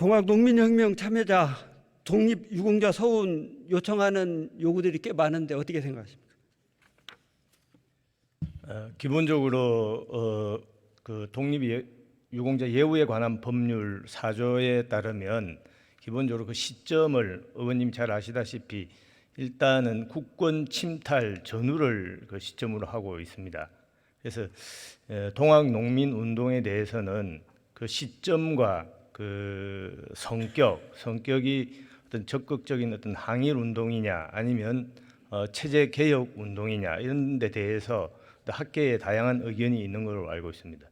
동학 농민혁명 참여자 독립 유공자 서운 요청하는 요구들이 꽤 많은데 어떻게 생각하십니까? 어, 기본적으로 어, 그 독립 예- 예우에 관한 법률 4조에 따르면 기본적으로 그 시점을 의원님 잘 아시다시피 일단은 국권 침탈 전후를 그 시점으로 하고 있습니다. 그래서 에, 동학 농민 운동에 대해서는 그 시점과 그 성격, 성격이 어떤 적극적인 어떤 항일 운동이냐 아니면 어, 체제 개혁 운동이냐 이런 데 대해서 학계에 다양한 의견이 있는 걸로 알고 있습니다.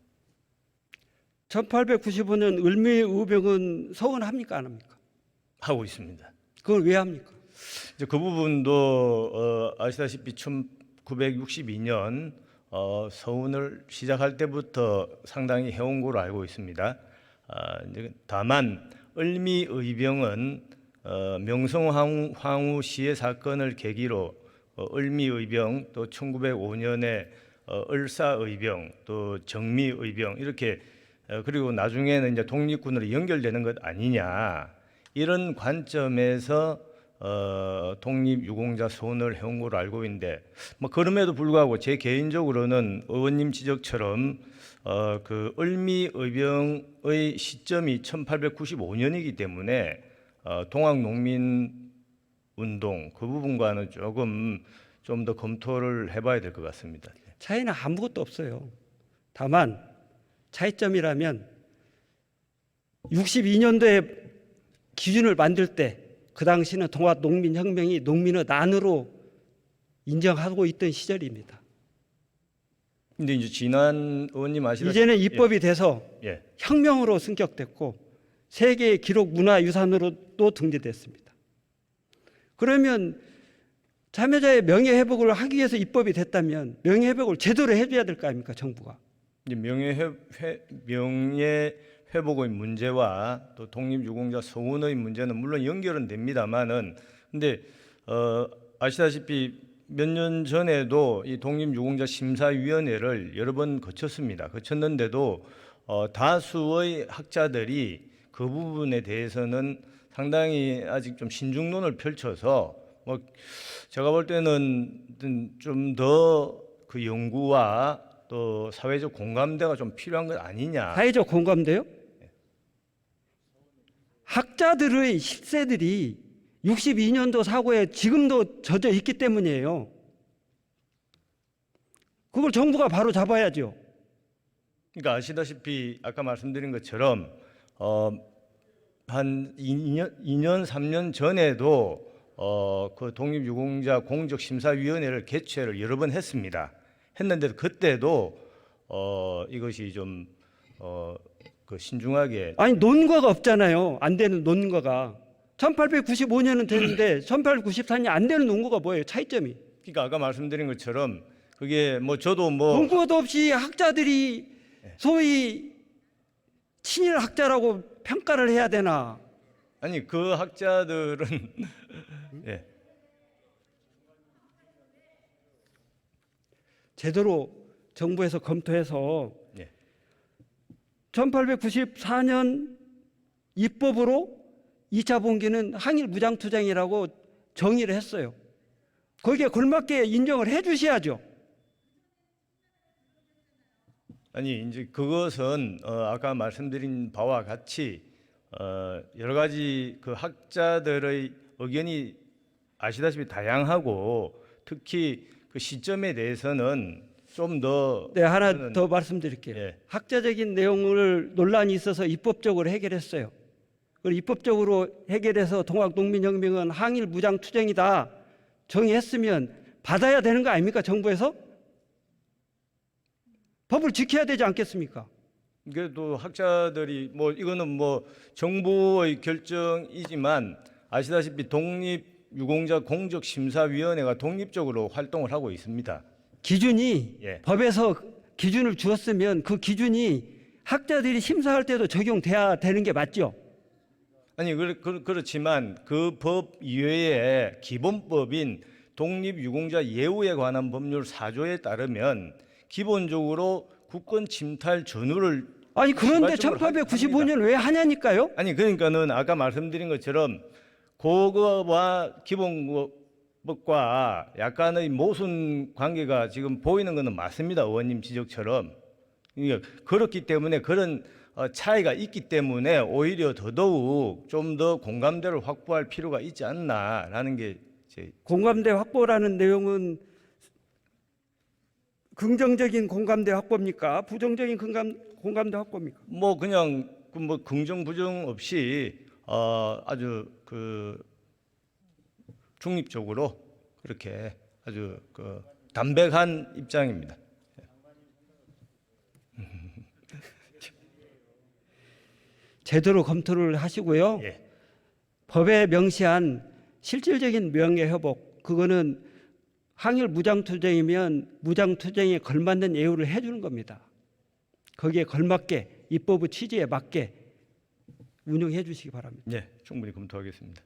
1895년 을미 의병은 서운합니까 안 합니까? 하고 있습니다. 그걸 왜 합니까? 이제 그 부분도 어, 아시다시피 1962년 어, 서운을 시작할 때부터 상당히 해온 걸로 알고 있습니다. 아, 이제 다만 을미의병은 어, 명성황후 황후 시의 사건을 계기로 어, 을미의병 또 1905년에 어, 을사의병 또 정미의병 이렇게 어, 그리고 나중에는 이제 독립군으로 연결되는 것 아니냐. 이런 관점에서 어, 독립 유공자 소원을 해온 걸로 알고 있는데 뭐 그럼에도 불구하고 제 개인적으로는 의원님 지적처럼 어, 그 을미 의병의 시점이 1895년이기 때문에 어, 동학 농민 운동 그 부분과는 조금 좀 더 검토를 해봐야 될 것 같습니다. 차이는 아무것도 없어요. 다만 차이점이라면 62년도에 기준을 만들 때 그 당시는 동학 농민혁명이 농민의 난으로 인정하고 있던 시절입니다. 근데 이제 지난 의원님 아시다시피 이제는 입법이 돼서 예. 혁명으로 승격됐고 세계 기록 문화유산으로도 등재됐습니다. 그러면 참여자의 명예 회복을 하기 위해서 입법이 됐다면 명예 회복을 제대로 해줘야 될 거 아닙니까 정부가? 명예 명예 회복의 문제와 또 독립 유공자 소원의 문제는 물론 연결은 됩니다만은 근데 어 아시다시피 몇 년 전에도 이 독립 유공자 심사위원회를 여러 번 거쳤습니다. 거쳤는데도 어 다수의 학자들이 그 부분에 대해서는 상당히 아직 좀 신중론을 펼쳐서 뭐 제가 볼 때는 좀 더 그 연구와 또 사회적 공감대가 좀 필요한 것 아니냐. 사회적 공감대요? 학자들의 실세들이 62년도 사고에 지금도 젖어 있기 때문이에요. 그걸 정부가 바로 잡아야죠. 그러니까 아시다시피 아까 말씀드린 것처럼 어, 한 2년, 2년 3년 전에도 어, 그 독립유공자 공적심사위원회를 개최를 여러 번 했습니다. 했는데 그때도 어, 이것이 좀 어, 그 신중하게 아니 논거가 없잖아요. 안 되는 논거가 1895년은 되는데 1894년이 안 되는 논거가 뭐예요? 차이점이. 그러니까 아까 말씀드린 것처럼 그게 뭐 저도 뭐 논거도 없이 학자들이 소위 친일 학자라고 평가를 해야 되나? 아니 그 학자들은 예. 제대로 정부에서 검토해서 예. 1894년 입법으로 2차 봉기는 항일 무장투쟁이라고 정의를 했어요. 거기에 걸맞게 인정을 해 주셔야죠. 아니 이제 그것은 어, 아까 말씀드린 바와 같이 어, 여러 가지 그 학자들의 의견이 아시다시피 다양하고 특히 그 시점에 대해서는 좀더 네, 하나 저는- 더 말씀드릴게요. 예. 학자적인 내용을 논란이 있어서 입법적으로 해결했어요. 그리고 입법적으로 해결해서 동학농민혁명은 항일 무장 투쟁이다 정의했으면 받아야 되는 거 아닙니까 정부에서? 법을 지켜야 되지 않겠습니까? 그래도 학자들이 뭐 이거는 뭐 정부의 결정이지만 아시다시피 독립 유공자 공적 심사위원회가 독립적으로 활동을 하고 있습니다. 기준이 예. 법에서 기준을 주었으면 그 기준이 학자들이 심사할 때도 적용돼야 되는 게 맞죠. 아니 그, 그, 그렇지만 그 법 이외에 기본법인 독립유공자 예우에 관한 법률 4조에 따르면 기본적으로 국권 침탈 전후를 아니 그런데 시발적으로 1895년 왜 하냐니까요? 아니 그러니까는 아까 말씀드린 것처럼 그거와 기본 법과 약간의 모순 관계가 지금 보이는 것은 맞습니다. 의원님 지적처럼 그러니까 그렇기 때문에 그런 어, 차이가 있기 때문에 오히려 더더욱 좀 더 공감대를 확보할 필요가 있지 않나라는 게 제 공감대 확보라는 내용은 긍정적인 공감대 확보입니까? 부정적인 공감, 공감대 확보입니까? 뭐 그냥 그뭐 긍정 부정 없이 어 아주 그 중립적으로 그렇게 아주 그 담백한 입장입니다. 제대로 검토를 하시고요. 예. 법에 명시한 실질적인 명예 회복 그거는 항일 무장투쟁이면 무장투쟁에 걸맞는 예우를 해주는 겁니다. 거기에 걸맞게 입법의 취지에 맞게 운영해 주시기 바랍니다. 예, 충분히 검토하겠습니다.